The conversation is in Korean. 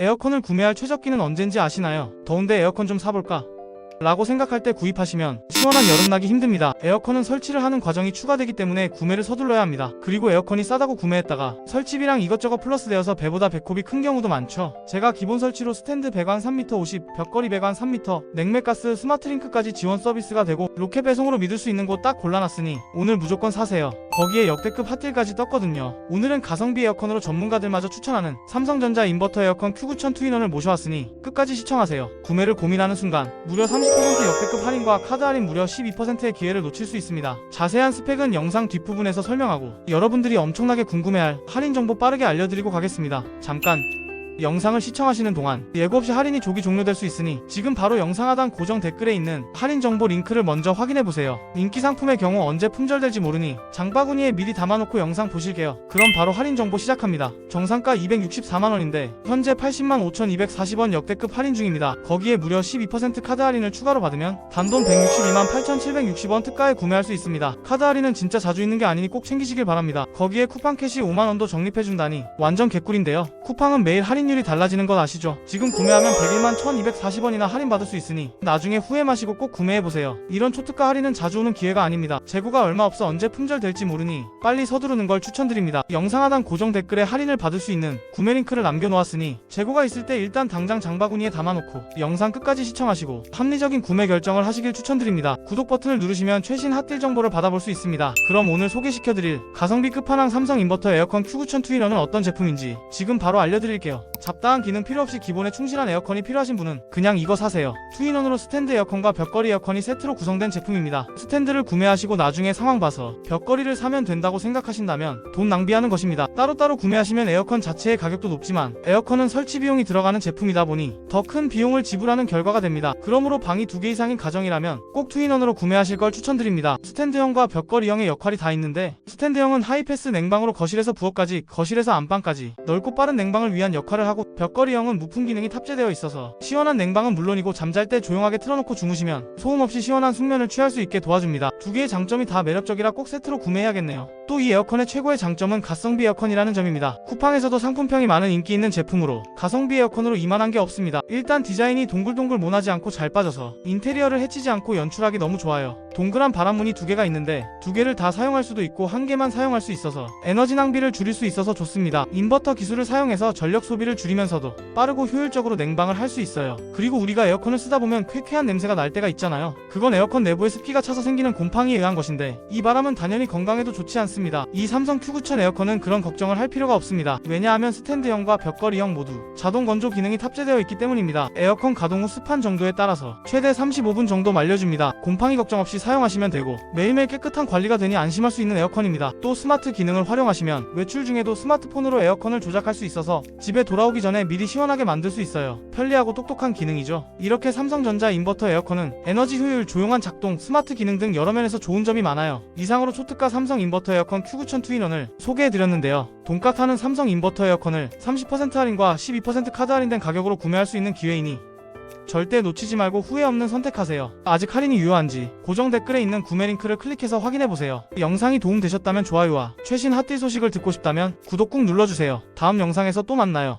에어컨을 구매할 최적기는 언젠지 아시나요? 더운데 에어컨 좀 사볼까? 라고 생각할 때 구입하시면 시원한 여름 나기 힘듭니다. 에어컨은 설치를 하는 과정이 추가되기 때문에 구매를 서둘러야 합니다. 그리고 에어컨이 싸다고 구매했다가 설치비랑 이것저것 플러스 되어서 배보다 배꼽이 큰 경우도 많죠. 제가 기본 설치로 스탠드 배관 3m 50, 벽걸이 배관 3m, 냉매가스 스마트링크까지 지원 서비스가 되고 로켓 배송으로 믿을 수 있는 곳 딱 골라놨으니 오늘 무조건 사세요. 거기에 역대급 핫딜까지 떴거든요. 오늘은 가성비 에어컨으로 전문가들마저 추천하는 삼성전자 인버터 에어컨 Q9000 투인원을 모셔왔으니 끝까지 시청하세요. 구매를 고민하는 순간 무려 30% 역대급 할인과 카드 할인 무려 12%의 기회를 놓칠 수 있습니다. 자세한 스펙은 영상 뒷부분에서 설명하고 여러분들이 엄청나게 궁금해할 할인 정보 빠르게 알려드리고 가겠습니다. 잠깐 영상을 시청하시는 동안 예고 없이 할인이 조기 종료될 수 있으니 지금 바로 영상 하단 고정 댓글에 있는 할인 정보 링크를 먼저 확인해 보세요. 인기 상품의 경우 언제 품절될지 모르니 장바구니에 미리 담아놓고 영상 보실게요. 그럼 바로 할인 정보 시작합니다. 정상가 264만 원인데 현재 80만 5,240원 역대급 할인 중입니다. 거기에 무려 12% 카드 할인을 추가로 받으면 단돈 162만 8,760원 특가에 구매할 수 있습니다. 카드 할인은 진짜 자주 있는 게 아니니 꼭 챙기시길 바랍니다. 거기에 쿠팡 캐시 5만 원도 적립해준다니 완전 개꿀인데요. 쿠팡은 매일 할인 율이 달라지는 것 아시죠? 지금 구매하면 101만 1,240원이나 할인받을 수 있으니 나중에 후회 마시고 꼭 구매해보세요. 이런 초특가 할인은 자주 오는 기회가 아닙니다. 재고가 얼마 없어 언제 품절될지 모르니 빨리 서두르는 걸 추천드립니다. 영상 하단 고정 댓글에 할인을 받을 수 있는 구매 링크를 남겨놓았으니 재고가 있을 때 일단 당장 장바구니에 담아놓고 영상 끝까지 시청하시고 합리적인 구매 결정을 하시길 추천드립니다. 구독 버튼을 누르시면 최신 핫딜 정보를 받아볼 수 있습니다. 그럼 오늘 소개시켜드릴 가성비 끝판왕 삼성 인버터 에어컨 Q9000 투인원은 어떤 제품인지 지금 바로 알려드릴게요. 잡다한 기능 필요 없이 기본에 충실한 에어컨이 필요하신 분은 그냥 이거 사세요. 투인원으로 스탠드 에어컨과 벽걸이 에어컨이 세트로 구성된 제품입니다. 스탠드를 구매하시고 나중에 상황 봐서 벽걸이를 사면 된다고 생각하신다면 돈 낭비하는 것입니다. 따로따로 구매하시면 에어컨 자체의 가격도 높지만 에어컨은 설치 비용이 들어가는 제품이다 보니 더 큰 비용을 지불하는 결과가 됩니다. 그러므로 방이 두 개 이상인 가정이라면 꼭 투인원으로 구매하실 걸 추천드립니다. 스탠드형과 벽걸이형의 역할이 다 있는데 스탠드형은 하이패스 냉방으로 거실에서 부엌까지 거실에서 안방까지 넓고 빠른 냉방을 위한 역할을 하고 벽걸이형은 무풍 기능이 탑재되어 있어서 시원한 냉방은 물론이고 잠잘 때 조용하게 틀어놓고 주무시면 소음 없이 시원한 숙면을 취할 수 있게 도와줍니다. 두 개의 장점이 다 매력적이라 꼭 세트로 구매해야겠네요. 또 이 에어컨의 최고의 장점은 가성비 에어컨이라는 점입니다. 쿠팡에서도 상품평이 많은 인기 있는 제품으로 가성비 에어컨으로 이만한 게 없습니다. 일단 디자인이 동글동글 모나지 않고 잘 빠져서 인테리어를 해치지 않고 연출하기 너무 좋아요. 동그란 바람문이 두 개가 있는데 두 개를 다 사용할 수도 있고 한 개만 사용할 수 있어서 에너지 낭비를 줄일 수 있어서 좋습니다. 인버터 기술을 사용해서 전력 소비를 줄이면서도 빠르고 효율적으로 냉방을 할 수 있어요. 그리고 우리가 에어컨을 쓰다 보면 쾌쾌한 냄새가 날 때가 있잖아요. 그건 에어컨 내부에 습기가 차서 생기는 곰팡이에 의한 것인데 이 바람은 당연히 건강에도 좋지 않습니다. 이 삼성 Q9000 에어컨은 그런 걱정을 할 필요가 없습니다. 왜냐하면 스탠드형과 벽걸이형 모두 자동 건조 기능이 탑재되어 있기 때문입니다. 에어컨 가동 후 습한 정도에 따라서 최대 35분 정도 말려줍니다. 곰팡이 걱정 없이 사용하시면 되고 매일매일 깨끗한 관리가 되니 안심할 수 있는 에어컨입니다. 또 스마트 기능을 활용하시면 외출 중에도 스마트폰으로 에어컨을 조작할 수 있어서 집에 돌아 오기 전에 미리 시원하게 만들 수 있어요. 편리하고 똑똑한 기능이죠. 이렇게 삼성전자 인버터 에어컨은 에너지 효율, 조용한 작동, 스마트 기능 등 여러 면에서 좋은 점이 많아요. 이상으로 초특가 삼성 인버터 에어컨 Q9000 투인원을 소개해드렸는데요. 돈값 하는 삼성 인버터 에어컨을 30% 할인과 12% 카드 할인된 가격으로 구매할 수 있는 기회이니 절대 놓치지 말고 후회 없는 선택하세요. 아직 할인이 유효한지 고정 댓글에 있는 구매 링크를 클릭해서 확인해보세요. 영상이 도움되셨다면 좋아요와 최신 핫딜 소식을 듣고 싶다면 구독 꾹 눌러주세요. 다음 영상에서 또 만나요.